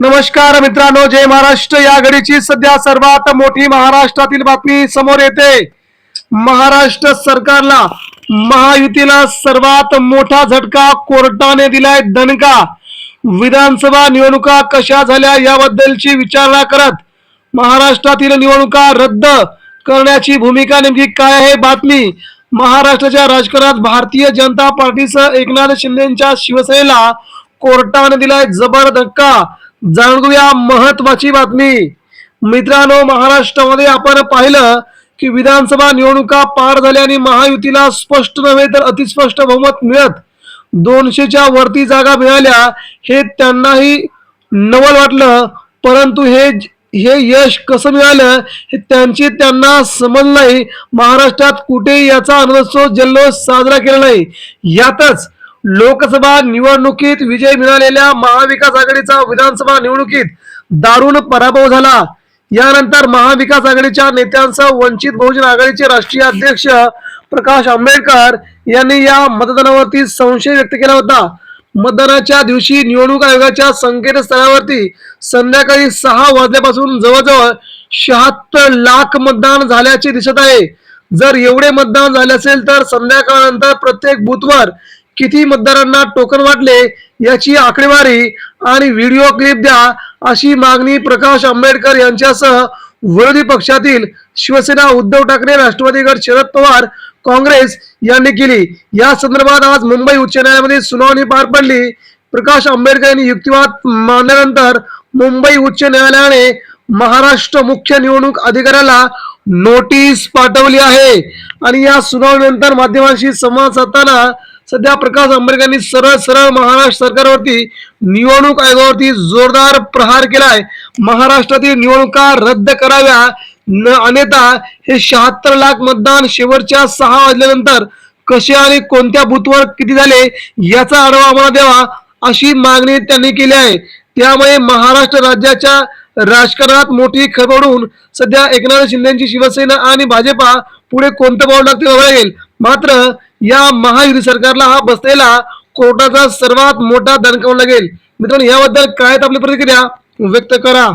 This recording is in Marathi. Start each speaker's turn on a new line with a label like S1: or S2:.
S1: नमस्कार मित्रांनो जय महाराष्ट्र. या घडीची सध्या सर्वात मोठी महाराष्ट्रातील बातमी समोर येते. महाराष्ट्र सरकारला महायुतीला सर्वात मोठा झटका कोर्टाने दिलाय दणका. विधानसभा निवडणुका कशा झाल्या याबद्दलची विचारणा करत महाराष्ट्रातील निवडणुका रद्द करण्याची भूमिका नेमकी काय आहे बातमी महाराष्ट्राच्या राजकारणात भारतीय जनता पार्टीसह एकनाथ शिंदेच्या शिवसेनेला कोर्टाने दिलाय जबर धक्का. जाणून घेऊया महत्वाची बातमी. मित्रांनो महाराष्ट्रामध्ये आपण पाहिलं की विधानसभा निवडणुका पार झाल्या आणि महायुतीला स्पष्ट नव्हे तर अतिस्पष्ट बहुमत मिळत. दोनशेच्या वरती जागा मिळाल्या हे त्यांनाही नवल वाटलं. परंतु हे हे यश कसं मिळालं हे त्यांची त्यांना समज नाही. महाराष्ट्रात कुठेही याचा अनवत्सव जल्लोष साजरा केला नाही. यातच लोकसभा निवडणुकीत विजय मिळालेल्या महाविकास आघाडीचा विधानसभा निवडणुकीत दारुण पराभव झाला. यानंतर महाविकास आघाडीच्या नेत्यांसह वंचित बहुजन आघाडीचे राष्ट्रीय अध्यक्ष प्रकाश आंबेडकर यांनी या मतदानावरती संशय व्यक्त केला होता. मतदानाच्या दिवशी निवडणूक आयोगाच्या संकेतस्थळावरती संध्याकाळी सहा वाजल्यापासून जवळजवळ शहात्तर लाख मतदान झाल्याचे दिसत आहे. जर एवढे मतदान झाले असेल तर संध्याकाळनंतर प्रत्येक बूथवर किती मतदारांना टोकन वाटले याची आकडेवारी आणि व्हिडिओ क्लिप द्या अशी मागणी प्रकाश आंबेडकर यांच्यासह विरोधी पक्षातील शिवसेना उद्धव ठाकरे राष्ट्रवादी गट शरद पवार काँग्रेस यांनी केली. या संदर्भात आज मुंबई उच्च न्यायालयामध्ये सुनावणी पार पडली. प्रकाश आंबेडकर यांनी युक्तिवाद मांडल्यानंतर मुंबई उच्च न्यायालयाने महाराष्ट्र मुख्य निवडणूक अधिकाऱ्याला नोटीस पाठवली आहे. आणि या सुनावणीनंतर माध्यमांशी संवाद साधताना सध्या प्रकाश आंबेडकरांनी सरळ सरळ महाराष्ट्र सरकारवरती निवडणूक आयोगावरती जोरदार प्रहार केलाय. महाराष्ट्रातील निवडणुका रद्द कराव्या. न अन्यथा हे शहात्तर लाख मतदान शेवटच्या सहा वाजल्यानंतर कसे आणि कोणत्या बूथवर किती झाले याचा आढावा आम्हाला द्यावा अशी मागणी त्यांनी केली आहे. त्यामुळे महाराष्ट्र राज्याच्या राजकारणात मोठी खबडून सध्या एकनाथ शिंदेची शिवसेना आणि भाजपा पुढे कोणतं पाऊल लागते बघायला लागेल. मात्र या महायुती सरकारला हा बसलेला कोर्टाचा सर्वात मोठा दणकावून लागेल. मित्रांनो याबद्दल काय आपली प्रतिक्रिया? व्यक्त करा.